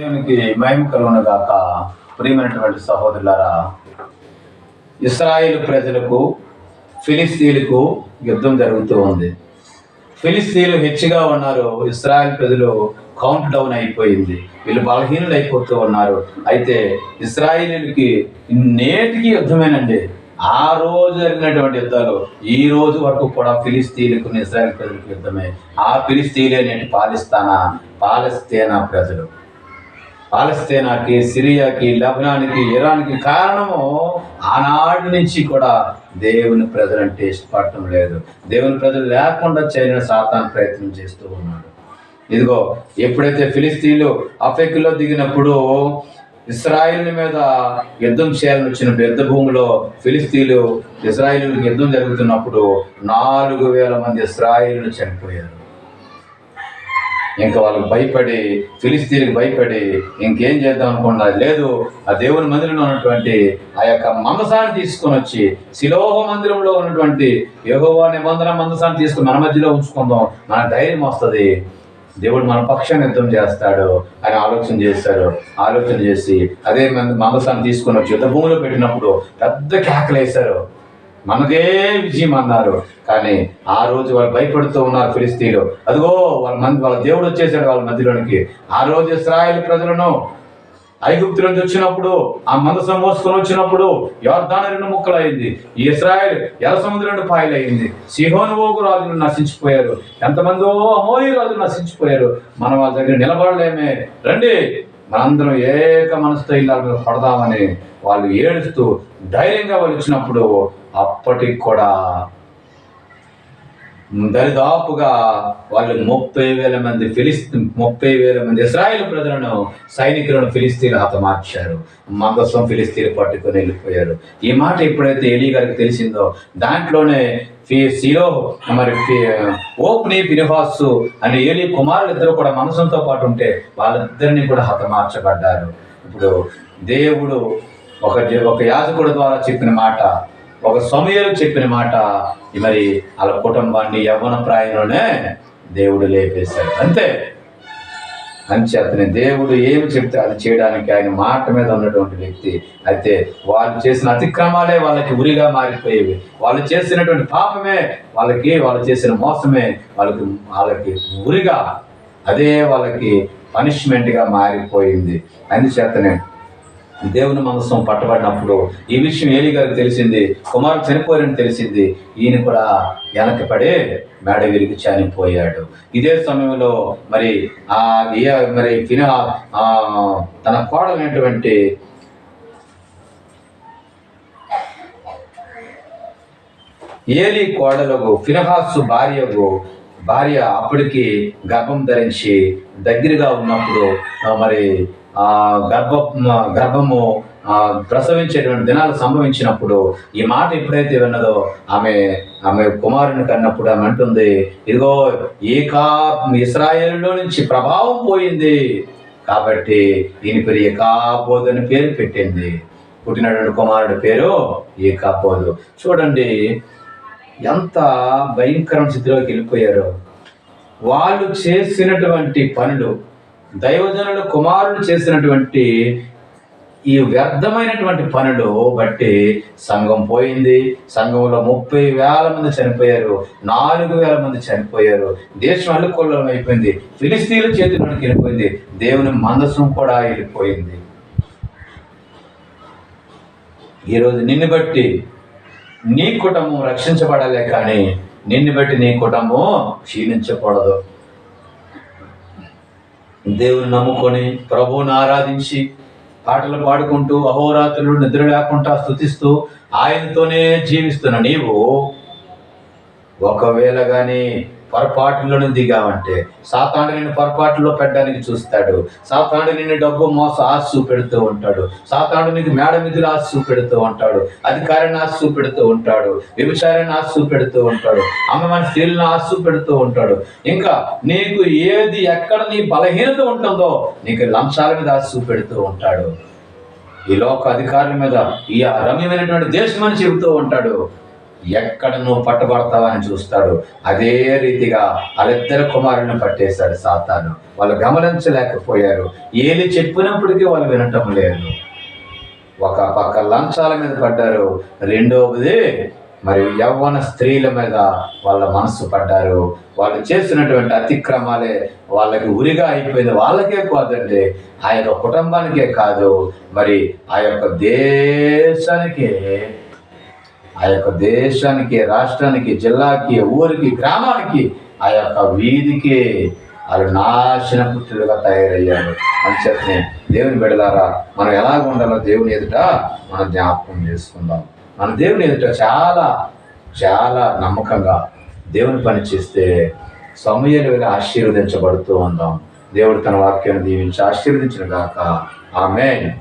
దేవునికి మహిమ కలుగును గాక. ప్రియమైనటువంటి సహోదరులారా ఇస్రాయేల్ ప్రజలకు ఫిలిస్తీన్లకు యుద్ధం జరుగుతూ ఉంది. ఫిలిస్తీన్లు హెచ్చుగా ఉన్నారు. ఇస్రాయల్ ప్రజలు కౌంట్ డౌన్ అయిపోయింది. వీళ్ళు బలహీనులు అయిపోతూ ఉన్నారు. అయితే ఇస్రాయేలీలకి నేటికి యుద్ధమేనండి. ఆ రోజు జరిగినటువంటి యుద్ధాలు ఈ రోజు వరకు కూడా ఫిలిస్తీన్లకు ఇస్రాయల్ ప్రజలకు యుద్ధమే. ఆ ఫిలిస్తీన్లే నేటి పాలిస్తానా పాలస్తీనా ప్రజలు. పాలస్తీనాకి సిరియాకి లబనానికి ఇరాన్కి కారణము ఆనాటి నుంచి కూడా దేవుని ప్రజలంటే ఇష్టపడటం లేదు. దేవుని ప్రజలు లేకుండా చేయడం సాతాన్ ప్రయత్నం చేస్తూ ఉన్నాడు. ఇదిగో ఎప్పుడైతే ఫిలిస్తీన్లు అఫెక్లో దిగినప్పుడు ఇస్రాయిల్ మీద యుద్ధం చేయాలని వచ్చిన పెద్ద భూమిలో ఫిలిస్తీన్లు ఇస్రాయిల్ యుద్ధం జరుగుతున్నప్పుడు నాలుగు వేల మంది ఇస్రాయిల్ను చనిపోయారు. ఇంకా వాళ్ళకి భయపడి ఫిలిస్తీన్కి భయపడి ఇంకేం చేద్దాం అనుకున్నా లేదు ఆ దేవుని మందిరంలో ఉన్నటువంటి ఆ యొక్క మందసాన్ని తీసుకొని వచ్చి శిలోహ మందిరంలో ఉన్నటువంటి యెహోవా నిబంధన మందసాన్ని తీసుకుని మన మధ్యలో ఉంచుకుందాం. మన ధైర్యం వస్తుంది. దేవుడు మన పక్షాన్ని యుద్ధం చేస్తాడు అని ఆలోచన చేశాడు. ఆలోచన చేసి అదే మంది మందసాన్ని తీసుకొని వచ్చి యుద్ధ భూమిలో పెట్టినప్పుడు పెద్ద కేకలు మనదే మనకే విజయం అన్నారు. కానీ ఆ రోజు వాళ్ళు భయపడుతూ ఉన్నారు ఫిలిస్తీన్లు. అదిగో వాళ్ళ మంది వాళ్ళ దేవుడు వచ్చేసాడు వాళ్ళ మధ్యలోనికి. ఆ రోజు ఇస్రాయల్ ప్రజలను ఐగుప్తు నుంచి వచ్చినప్పుడు ఆ మందసం మోసుకొని వచ్చినప్పుడు యోర్ధాన రెండు ముక్కలు అయింది ఈ ఇస్రాయల్ ఎర్ర సముద్రం రెండు పాయలు అయింది ఓగు రాజులు నశించిపోయారు. ఎంతమందో అమోయి రాజులు నశించిపోయారు. మనం వాళ్ళ దగ్గర నిలబడలేమే. రండి. మనందరం ఏక మనసుతో ఇళ్ళ పడదామని వాళ్ళు ఏడుస్తూ ధైర్యంగా వాళ్ళు వచ్చినప్పుడు అప్పటికి కూడా దరిదాపుగా వాళ్ళు ముప్పై వేల మంది ఫిలిస్తీ ముప్పై వేల మంది ఇస్రాయేల్ ప్రజలను సైనికులను ఫిలిస్తీన్లు హతమార్చారు మందస్వం ఫిలిస్తీన్లు పట్టుకొని వెళ్ళిపోయారు. ఈ మాట ఎప్పుడైతే ఎలీ గారికి తెలిసిందో దాంట్లోనే సిలో మరి ఫి- ఓప్ని పినిహాసు అనే ఏలి కుమారులు ఇద్దరు కూడా మనసంతో పాటు ఉంటే వాళ్ళిద్దరిని కూడా హతమార్చబడ్డారు ఇప్పుడు దేవుడు ఒక ఒక యాజకుడు ద్వారా చెప్పిన మాట ఒక సమయంలో చెప్పిన మాట. మరి వాళ్ళ కుటుంబాన్ని యవ్వన ప్రాయంలోనే దేవుడు లేపేశాడు. అంతే. అంచేతనే దేవుడు ఏమి చెప్తే అది చేయడానికి ఆయన మాట మీద ఉన్నటువంటి వ్యక్తి అయితే వాళ్ళు చేసిన అతిక్రమాలే వాళ్ళకి ఉరిగా మారిపోయేవి. వాళ్ళు చేసినటువంటి పాపమే వాళ్ళకి వాళ్ళు చేసిన మోసమే వాళ్ళకి వాళ్ళకి ఉరిగా అదే వాళ్ళకి పనిష్మెంట్గా మారిపోయింది. అందుచేతనే దేవుని మనసం పట్టబడినప్పుడు ఈ విషయం ఏలి గారికి తెలిసింది కుమారు చనిపోయారని తెలిసింది. ఈయన కూడా వెనక్కి పడి మేడ విరిగి చనిపోయాడు. ఇదే సమయంలో మరి ఆ ఏ మరి ఫినా తన కోడలైనటువంటి ఏలి కోడలకు ఫినహాసు భార్యకు భార్య అప్పటికి గర్భం ధరించి దగ్గరగా ఉన్నప్పుడు మరి గర్భ గర్భము ప్రసవించేటువంటి దినాలు సంభవించినప్పుడు ఈ మాట ఎప్పుడైతే విన్నదో ఆమె ఆమె కుమారుని కన్నప్పుడు ఆమె అంటుంది ఇదిగో ఏకా ఇస్రాయేల్లో నుంచి ప్రభావం పోయింది. కాబట్టి దీని పేరు ఏకాబోధు అని పేరు పెట్టింది. పుట్టినటువంటి కుమారుడి పేరు ఏకాబోధు చూడండి ఎంత భయంకరం స్థితిలోకి వెళ్ళిపోయారో. వాళ్ళు చేసినటువంటి పనులు దైవజనుడు కుమారుడు చేసినటువంటి ఈ వ్యర్థమైనటువంటి పనులు బట్టి సంఘం పోయింది. సంఘంలో ముప్పై వేల మంది చనిపోయారు. నాలుగు వేల మంది చనిపోయారు. దేశం అల్లుకొల్లం అయిపోయింది. ఫిలిస్తీన్ల చేతిలోకి వెళ్ళిపోయింది. దేవుని మందసం కూడా వెళ్ళిపోయింది. ఈరోజు నిన్ను బట్టి నీ కుటుంబం రక్షించబడాలే కానీ నిన్ను బట్టి నీ కుటుంబం క్షీణించకూడదు. దేవుని నమ్ముకొని ప్రభువుని ఆరాధించి పాటలు పాడుకుంటూ అహోరాత్రులు నిద్ర లేకుండా స్థుతిస్తూ ఆయనతోనే జీవిస్తున్న నీవు ఒకవేళ కానీ పొరపాటులను దిగామంటే సాతాను నిన్ను పొరపాటులో పెట్టడానికి చూస్తాడు. సాతాను నిన్ను డబ్బు మోస ఆశ చూపెడుతూ ఉంటాడు. సాతాను నీకు మేడ మిధులు ఆశ చూపెడుతూ ఉంటాడు. అధికారాన్ని ఆశ చూపెడుతూ ఉంటాడు. వ్యభిచారాన్ని ఆశ చూపెడుతూ ఉంటాడు. అమ్మమైన స్త్రీలను ఆశ చూపెడుతూ ఉంటాడు. ఇంకా నీకు ఏది ఎక్కడ నీ బలహీనత ఉంటుందో నీకు లంచాల మీద ఆశ చూపెడుతూ ఉంటాడు. ఈ లోక అధికారుల మీద ఈ రమ్యమైనటువంటి దేశం అని చెబుతూ ఉంటాడు. ఎక్కడ నువ్వు పట్టబడతావని చూస్తాడు. అదే రీతిగా వాళ్ళిద్దరు కుమారుని పట్టేశాడు సాతాను. వాళ్ళు గమనించలేకపోయారు. ఏలి చెప్పినప్పటికీ వాళ్ళు వినటం లేదు. ఒక పక్క లంచాల మీద పడ్డారు. రెండవది మరి యవ్వన స్త్రీల మీద వాళ్ళ మనస్సు పడ్డారు. వాళ్ళు చేస్తున్నటువంటి అతిక్రమాలే వాళ్ళకి ఉరిగా అయిపోయింది. వాళ్ళకే కాదండి. ఆ యొక్క కుటుంబానికే కాదు. మరి ఆ యొక్క దేశానికే ఆ యొక్క దేశానికి రాష్ట్రానికి జిల్లాకి ఊరికి గ్రామానికి ఆ యొక్క వీధికి వాళ్ళు నాశన పుత్రులుగా తయారయ్యారు. చెప్పి దేవుని బిడలారా మనం ఎలా ఉండాలో దేవుని ఎదుట మనం జ్ఞాపకం చేసుకుందాం. మన దేవుని ఎదుట చాలా చాలా నమ్మకంగా దేవుని పని చేస్తే సమయాలు వెళ్ళి ఆశీర్వదించబడుతూ ఉందాం. దేవుడు తన వాక్యాన్ని దీవించి ఆశీర్వదించిన గాక. ఆమె